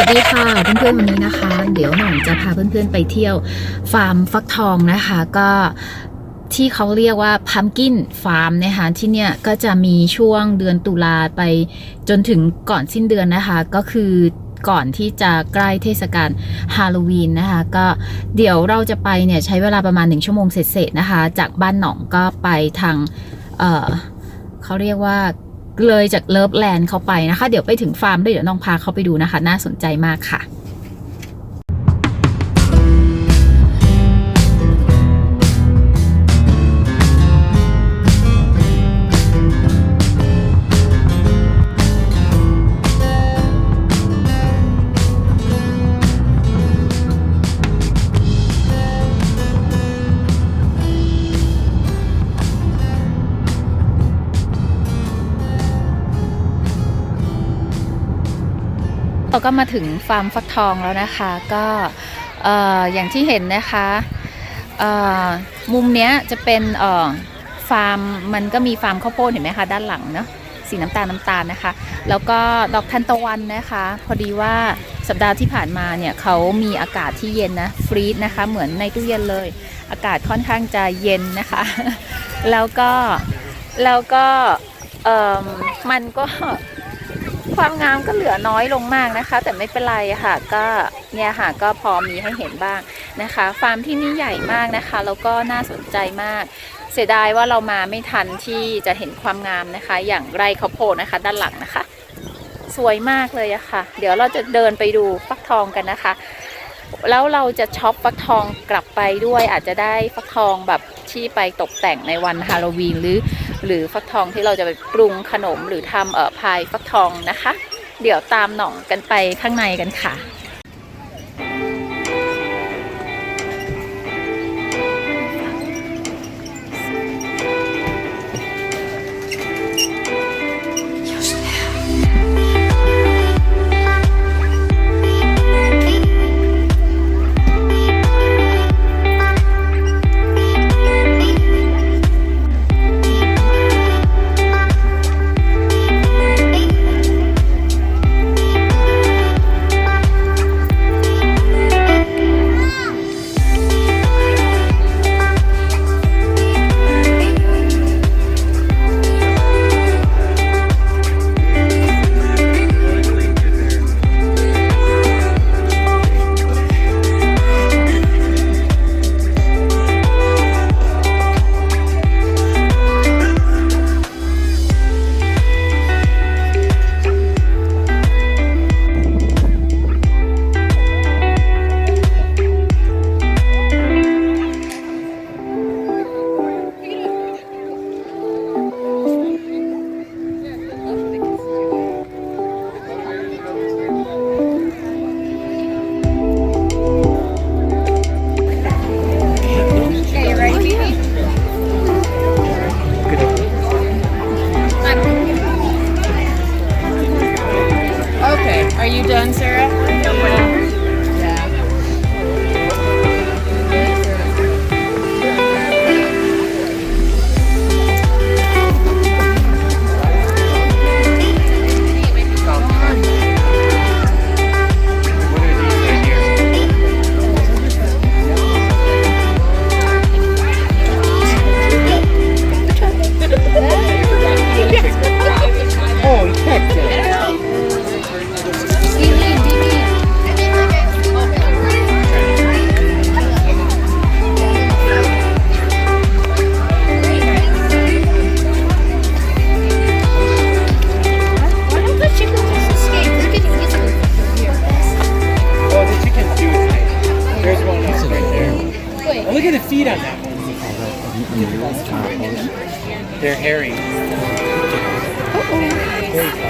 วัสดีค่ะเพื่อนๆวันนี้นะคะ เดี๋ยวหน่องจะพาเพื่อนๆไปเที่ยวฟาร์มฟักทองนะคะก็ที่เขาเรียกว่าพัมกินฟาร์มนะคะที่เนี่ยก็จะมีช่วงเดือนตุลาไปจนถึงก่อนสิ้นเดือนนะคะ ก็คือก่อนที่จะใกล้เทศกาลฮาโลวีนนะคะ ก็เดี๋ยวเราจะไปเนี่ยใช้เวลาประมาณ1ชั่วโมงเศษๆนะคะ จากบ้านหนองก็ไปทางเเขาเรียกว่า เลยจากเลิฟแลนด์เขาไปนะคะ เดี๋ยวไปถึงฟาร์มด้วยเดี๋ยวน้องพาเขาไปดูนะคะ น่าสนใจมากค่ะ ก็มาถึงฟาร์มฟักทองแล้วนะคะก็เอ่อย่างที่เห็นนะคะมุมเนี้ยจะเป็นฟาร์มมันก็มีฟาร์มข้าวโพดเห็นไหมคะด้านหลังเนาะสีน้ำตาลน้ำตาลนะคะ แล้วก็ดอกทันตะวันนะคะ พอดีว่าสัปดาห์ที่ผ่านมาเนี่ยเขามีอากาศที่เย็นนะฟรีซนะคะ เหมือนในตู้เย็นเลย อากาศค่อนข้างจะเย็นนะคะ แล้วก็แล้วก็มันก็ ความงามก็เหลือน้อยลงมากนะคะ แต่ไม่เป็นไรค่ะก็เนี่ยค่ะก็พอมีให้เห็นบ้างนะคะ ฟาร์มที่นี่ใหญ่มากนะคะแล้วก็น่าสนใจมาก เสียดายว่าเรามาไม่ทันที่จะเห็นความงามนะคะ อย่างไร่ข้าวโพดนะคะ ด้านหลังนะคะ สวยมากเลยอะค่ะ เดี๋ยวเราจะเดินไปดูฟักทองกันนะคะ แล้วเราจะช็อปฟักทองกลับไปด้วยอาจจะได้ฟักทองแบบที่ไปตกแต่งในวันฮาโลวีนหรือ หรือฟักทองที่เราจะไปปรุงขนมหรือทำเอ่อพายฟักทองนะคะ เดี๋ยวตามหน่องกันไปข้างในกันค่ะ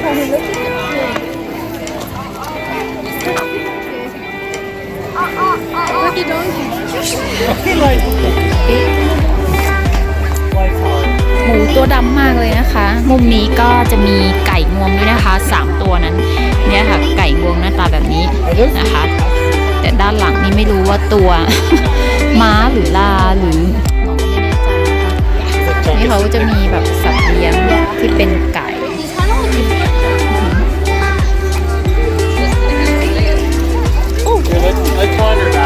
What the donkey? Like. หมูตัวดำมากเลยนะคะ มุมนี้ก็จะมีไก่งวงด้วยนะคะสามตัวนั้น เนี่ยค่ะ ไก่งวงหน้าตาแบบนี้นะคะ แต่ด้านหลังนี่ไม่รู้ว่าตัว ม้าหรือลาหรือหมอก็ไม่แน่ใจนะคะนี่เขาจะมีแบบสัตว์เลี้ยงที่เป็นไก่ recliner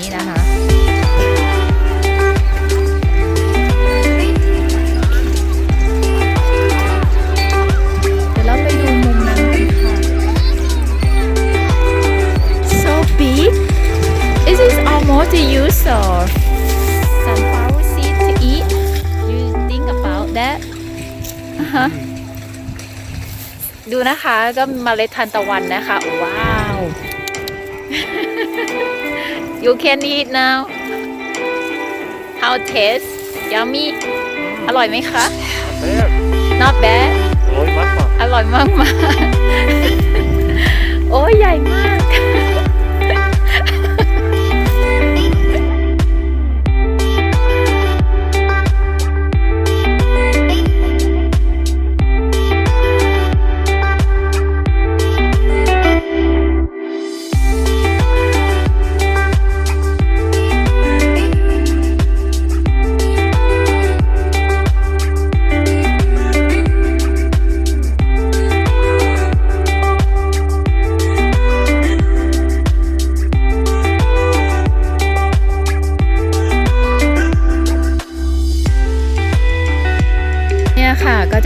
นี้นะคะ เดี๋ยวเราไปดูมุมนั้นกันค่ะ so big is this almost to use or sunflower seed to eat you think about that อ่าฮะดูนะคะก็เมล็ดทานตะวันนะคะ ว้าว you can eat now how taste yummy อร่อยไหมคะ not bad Oi, mama. อร่อยมากมาก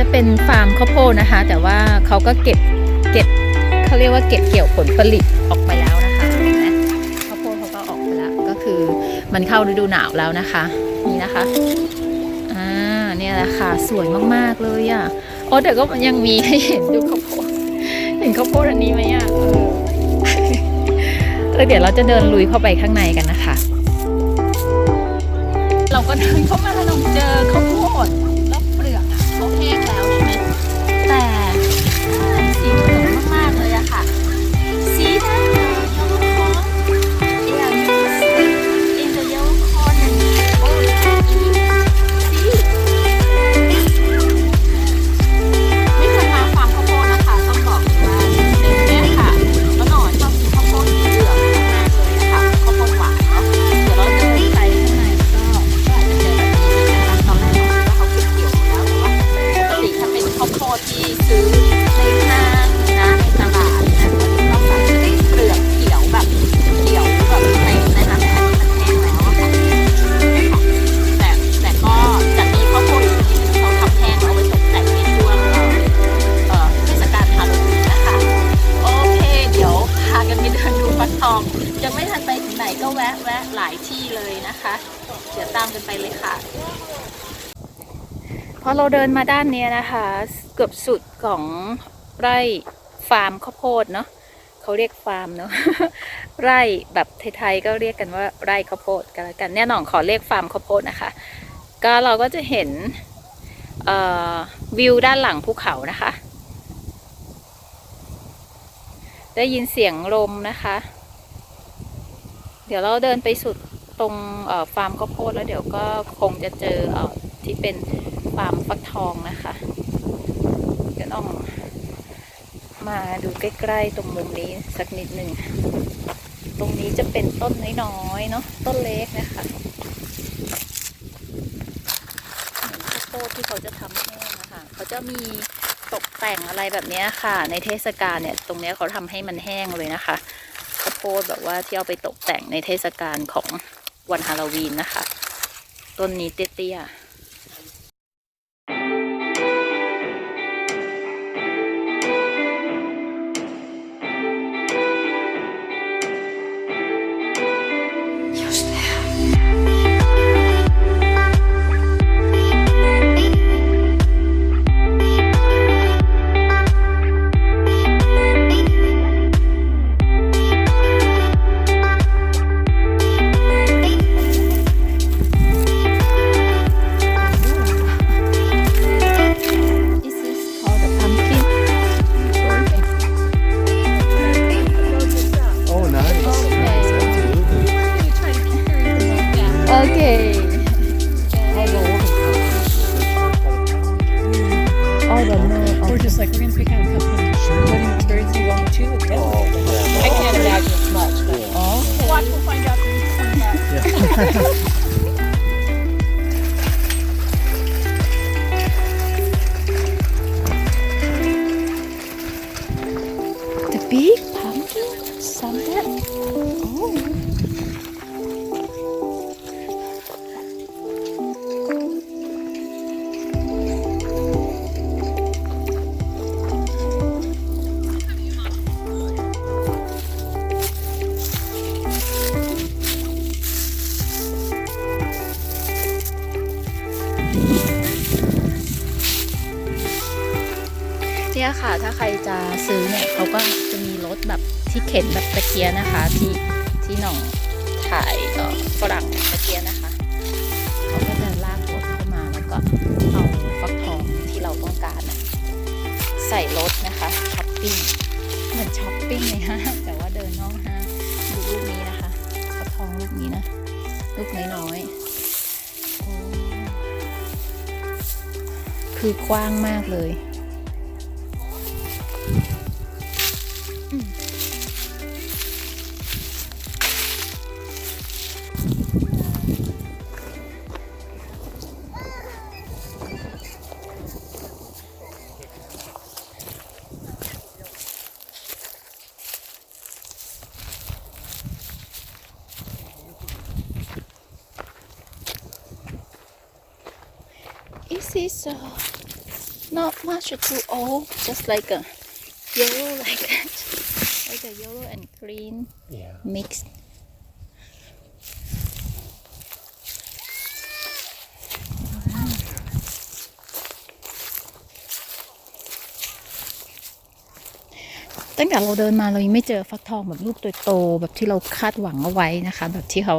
จะเป็นฟาร์มข้าวโพดนะคะ แต่ว่าเขาก็เก็บเก็บเขาเรียกว่าเก็บเกี่ยวผลผลิตออกไปแล้วนะคะเห็นไหมข้าวโพดเขาก็ออกไปแล้วก็คือมันเข้าฤดูหนาวแล้วนะคะ นี่นะคะอ่าเนี่ยแหละค่ะสวยมากๆเลยอะโอ้แต่ก็ยังมีให้เห็นดูข้าวโพดเห็นข้าวโพดอันนี้ไหมอะเออเออเดี๋ยวเราจะเดินลุยเข้าไปข้างในกันนะคะ เราก็เดินเข้ามาเราเจอข้าวโพด เราเดินมาด้านนี้นะคะ เกือบสุดของไร่ฟาร์มข้าวโพดเนาะเขาเรียกฟาร์มเนาะไร่แบบไทยๆก็เรียกกันว่าไร่ข้าวโพดกันแล้วกันแน่นอนขอเรียกฟาร์มข้าวโพดนะคะ ก็เราก็จะเห็นวิวด้านหลังภูเขานะคะ ได้ยินเสียงลมนะคะ เดี๋ยวเราเดินไปสุดตรงฟาร์มข้าวโพดแล้วเดี๋ยวก็คงจะเจออที่เป็น ฟาร์มฟักทองนะคะ เดี๋ยวต้องมาดูใกล้ๆตรงมุมนี้สักนิดหนึ่ง ตรงนี้จะเป็นต้นน้อยๆเนาะต้นเล็กนะคะหมือนข้าวโพดที่เขาจะทำแห้งนะคะเขาจะมีตกแต่งอะไรแบบนี้ค่ะ ในเทศกาลเนี่ยตรงเนี้ยเขาทำให้มันแห้งเลยนะคะข้าวโพดแบบว่าที่เอาไปตกแต่งในเทศกาลของวันฮาโลวีนนะคะ ต้นนี้เตี้ยๆ ที่เข็นแบบตะเกียนะคะ ที่ที่หน่องถ่ายเออฝรั่งตะเกียนะคะเขาก็จะลากรถเข้ามาแล้วก็เอาฟักทองที่เราต้องการนะใส่รถนะคะช้อปปิ้งเหมือนช้อปปิ้งในห้างแต่ว่าเดินนอกห้างดูลูกนี้นะคะฟักทองลูกนี้นะลูกน้อยๆโอ้คือกว้างมากเลย not much too old? Just like a yellow like that, like a yellow and green Yeah. mixed. ตั้งแต่เราเดินมาเรายังไม่เจอฟักทองแบบลูกโตๆแบบที่เราคาดหวังเอาไว้นะคะ แบบที่เขา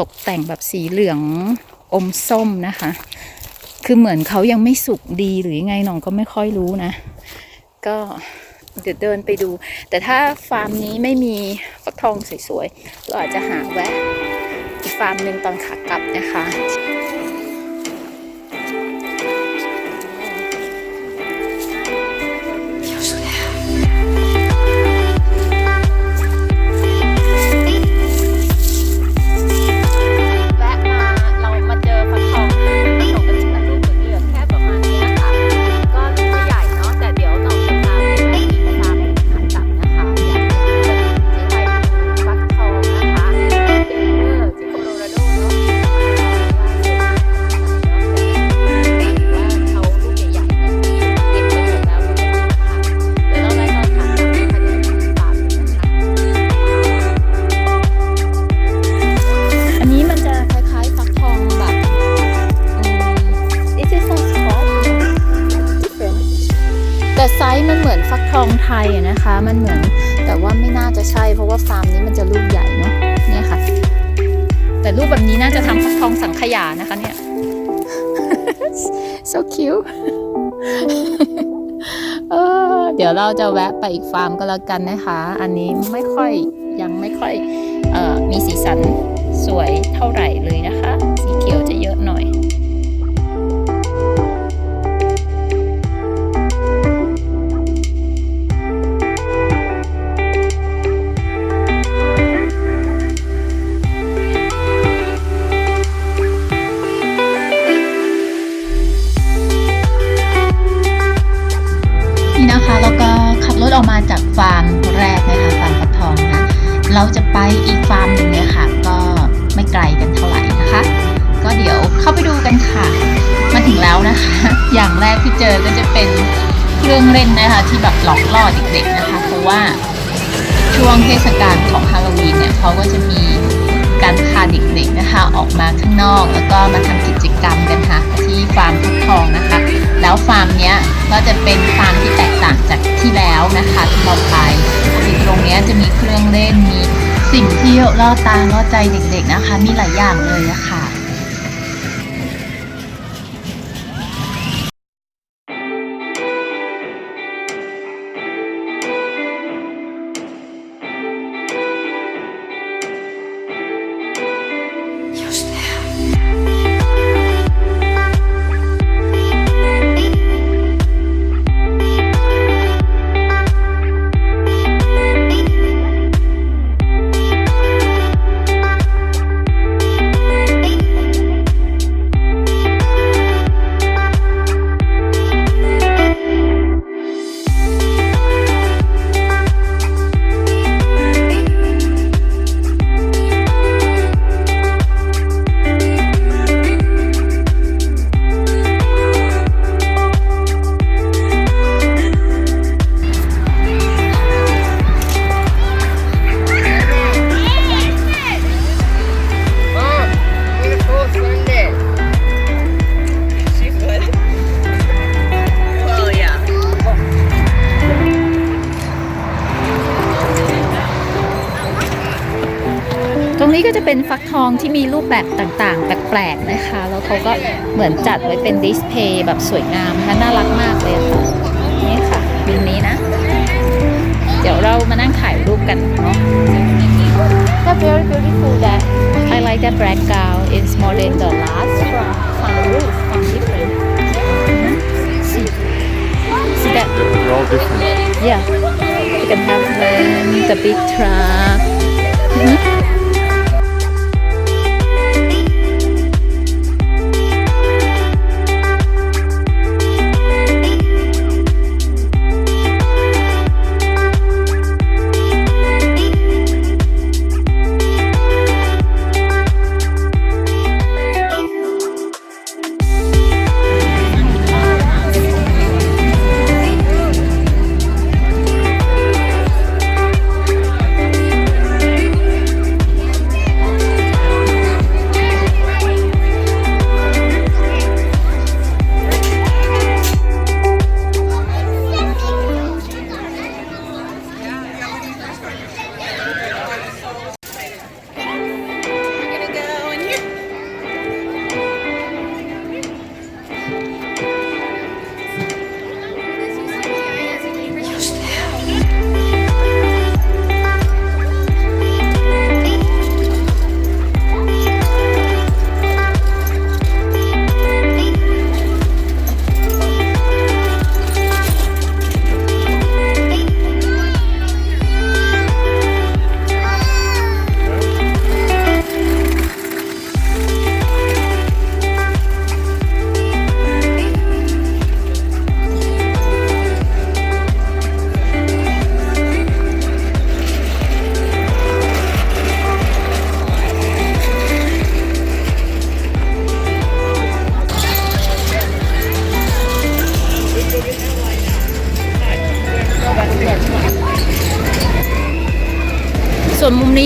ตกแต่งแบบสีเหลืองอมส้มนะคะ คือเหมือนเขายังไม่สุกดีหรือยังไงน้องก็ไม่ค่อยรู้นะ ก็เดี๋ยวเดินไปดู แต่ถ้าฟาร์มนี้ไม่มีฟักทองสวยๆ เราอาจจะหาแวะอีกฟาร์มหนึ่งตอนขากลับนะคะ มันเหมือน แต่ว่าไม่น่าจะใช่เพราะว่าฟาร์มนี้มันจะลูกใหญ่เนาะเนี่ยค่ะ แต่รูปแบบนี้น่าจะทำฟักทองสังขยานะคะเนี่ย so cute เดี๋ยวเราจะแวะไปอีกฟาร์มก็แล้วกันนะคะ อันนี้ไม่ค่อยยังไม่ค่อยอมีสีสันสวยเท่าไหร่เลยนะคะ วงเทศกาลของฮาโลวีนเนี่ยเขาก็จะมีการพาเด็กๆนะคะออกมาข้างนอก แล้วก็มาทำกิจกรรมกันค่ะที่ฟาร์มทุกทองนะคะ แล้วฟาร์มเนี้ยก็จะเป็นฟาร์มที่แตกต่างจากที่แล้วนะคะที่เราไปคือตรงเนี้ยจะมีเครื่องเล่นมีสิ่งที่ล่อตาล่อใจเด็กๆนะคะ มีหลายอย่างเลยนะคะ เป็นฟักทองที่มีรูปแบบต่างๆ แปลกๆนะคะ แล้วเขาก็เหมือนจัดไว้เป็นดิสเพย์แบบสวยงามนะคะน่ารักมากเลยค่ะนี่ค่ะวินนี้นะ เดี๋ยวเรามานั่งถ่ายรูปกันเนาะ They're very beautiful that I like that background it's more than the last from from roof from different see see that They're all different. yeah you can have them the big truck Mhm. gonna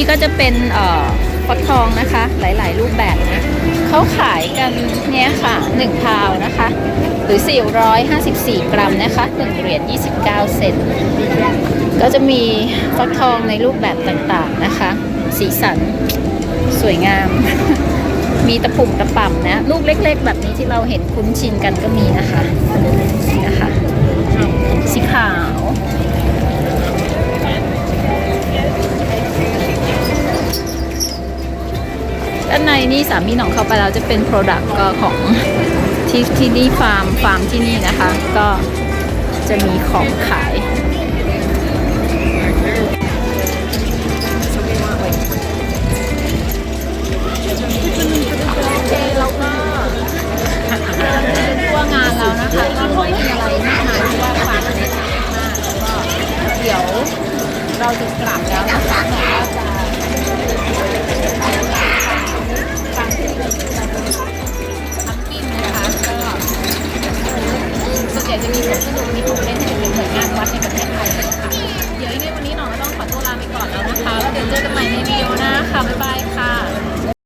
ก็จะเป็นฟักทองนะคะ หลายๆ รูปแบบนะเขาขายกันเนี่ยค่ะ1พาวนะคะ หรือ 454 กรัมนะคะ1เหรียญ29 เซนต์ก็จะมีฟักทองในรูปแบบต่างๆนะคะ สีสันสวยงาม มีตะปุ่มตะป่ำนะ ลูกเล็กๆ แบบนี้ที่เราเห็นคุ้นชินกันก็มีนะคะนะคะ สีขาว ด้านในนี่สามีน้องเข้าไปแล้วจะเป็นโปรดักต์ก็ของที่ที่นี่ฟาร์มฟาร์มที่นี่นะคะ ก็จะมีของขายทั่วงานแล้นะคะก็ไม่มีอะไรมากมายเพราว่าฟาร์มเล็กมากแล้วก็เดี๋ยวเราจะกลับแล้วนะคะเรจะ จะมีสวนสนุกมีกลุ่เล่นที่เป็นผลงานวัดในประเทศไทยด้ยค่ะเดี๋ยวยังไงวันนี้หนองก็ต้องขอตัวลาไปก่อนแล้วนะคะ แล้วเดี๋ยวเจอกันใหม่ในวิดีโอหน้าค่ะบ๊ายบายค่ะ